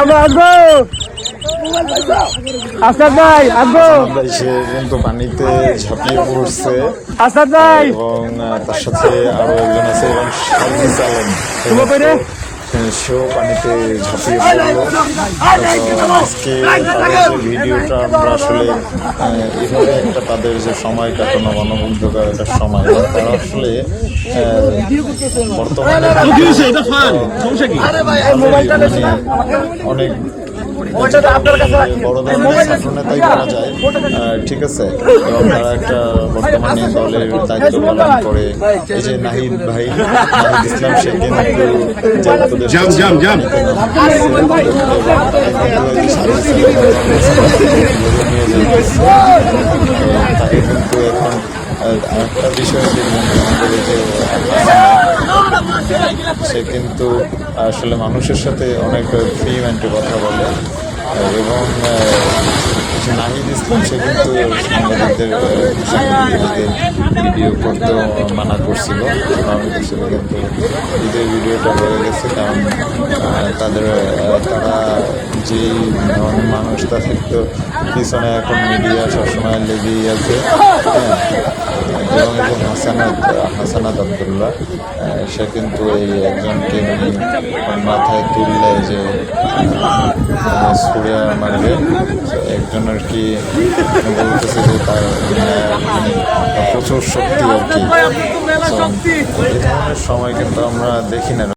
আমরা আসব আসাদ ভাই আসব ভাই সে কিন্তু পানিতে ঝাঁপিয়ে পড়ছে। আসাদ ভাই। এবং তার সাথে আরও একজন আছে এবং আলম সেও পানিতে ঝাঁপিয়ে পড়ল আজকে তাদের যে ভিডিওটা আমরা আসলে এভাবে একটা তাদের যে সময় কাটানো মনোমুগ্ধকর একটা সময় তারা আসলে বর্তমানে বর্তমানে মানে অনেক বড় ধরনের ছাত্রনেতাই বলা যায়। ঠিক আছে। এবং তারা একটা বর্তমানে দলের দায়িত্ব পালন করে এই যে নাহিদ ভাই নাহিদ ইসলাম সে কিন্তু জাম, জাম, জাম। তাকে কিন্তু এখন আরেকটা বিষয় যে সে কিন্তু আসলে মানুষের সাথে অনেক ফ্রি মাইন্ডে কথা বলে। এবং নাহিদ ইসলাম, সে কিন্তু সাংবাদিকদের ভিডিও করতেও মানা করছিল। কারণ কিন্তু ঈদের ভিডিওটা হয়ে গেছে, কারণ তাদের তারা যেই ধরনের মানুষ তাদের তো পিছনে এখন মিডিয়া সবসময় লেগেই আছে। হ্যাঁ। এবং যে হাসানাত হাসানাত আবদুল্লাহ সে কিন্তু এই একজনকে মাথায় তুললে যে সুরিয়া মারবে। একজন আর কি বলতেছে যে তার প্রচুর শক্তি আর কি। তো এই ধরনের সময় কিন্তু আমরা দেখি না।